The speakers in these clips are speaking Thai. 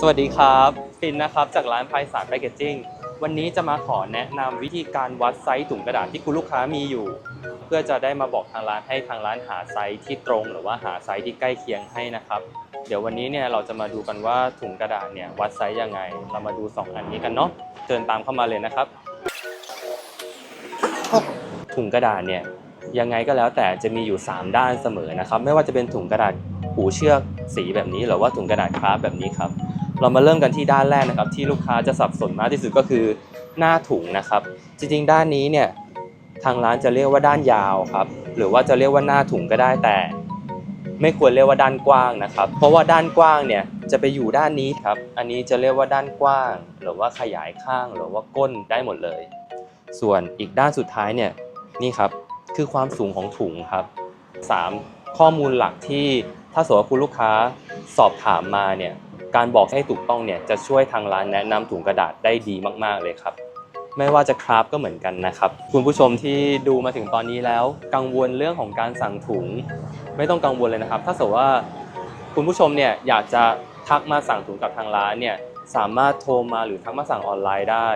สวัสดีครับปินนะครับจากร้านไพศาลแพคเกจจิ้งวันนี้จะมาขอแนะนำวิธีการวัดไซส์ถุงกระดาษที่คุณลูกค้ามีอยู่ เพื่อจะได้มาบอกทางร้านให้ทางร้านหาไซส์ที่ตรง หรือว่าหาไซส์ที่ใกล้เคียงให้นะครับ เดี๋ยววันนี้เนี่ยเราจะมาดูกันว่าถุงกระดาษเนี่ยวัดไซส์ยังไง เรามาดู 2 อันนี้กันเนาะเชิญตามเข้ามาเลยนะครับ ถุงกระดาษเนี่ยยังไงก็แล้วแต่จะมีอยู่ 3 ด้านเสมอนะครับ ไม่ว่าจะเป็นถุงกระดาษหูเชือกสีแบบนี้หรือว่าถุงกระดาษคราฟแบบนี้ครับ เรามาเริ่มกันที่ด้านแรกนะครับ ที่ลูกค้าจะสับสนมากที่สุดก็คือหน้าถุงนะครับ จริงๆ ด้านนี้เนี่ยทางร้านจะเรียกว่าด้านยาวครับ หรือว่าจะเรียกว่าหน้าถุงก็ได้แต่ ไม่ควรเรียกว่าด้านกว้างนะครับ เพราะว่าด้านกว้างเนี่ยจะไปอยู่ด้านนี้ครับ อันนี้จะเรียกว่าด้านกว้าง หรือว่าขยายข้างหรือว่าก้นได้หมดเลย ส่วนอีกด้านสุดท้ายเนี่ยนี่ครับคือความสูงของถุงครับ 3. ข้อมูลหลักที่ถ้าสมมติว่าคุณลูกค้าสอบถามมาเนี่ย การบอกให้ถูกต้องเนี่ยจะช่วยทางร้านแนะนำถุงกระดาษได้ดีมากๆเลยครับไม่ว่าจะคราฟก็เหมือนกันนะครับ คุณผู้ชมที่ดูมาถึงตอนนี้แล้ว กังวลเรื่องของการสั่งถุง ไม่ต้องกังวลเลยนะครับ ถ้าสมมติว่าคุณผู้ชมเนี่ยอยากจะทักมาสั่งถุงกับทางร้านเนี่ยสามารถโทรมาหรือทักมาสั่งออนไลน์ได้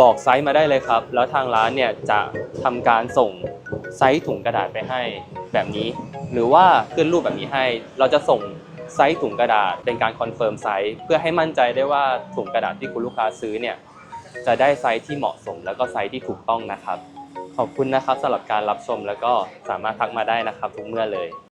บอกไซส์มาได้เลยครับ แล้วทางร้านเนี่ยจะทำการส่งไซส์ถุงกระดาษไปให้แบบนี้ หรือว่าขึ้นรูปแบบนี้ให้ เราจะส่ง ไซส์ถุงกระดาษเป็นการคอนเฟิร์มไซส์เพื่อให้มั่นใจได้ว่าถุงกระดาษที่คุณลูกค้าซื้อเนี่ยจะได้ไซส์ที่เหมาะสม แล้วก็ไซส์ที่ถูกต้องนะครับ ขอบคุณนะครับสำหรับการรับชมแล้วก็สามารถทักมาได้นะครับทุกเมื่อเลย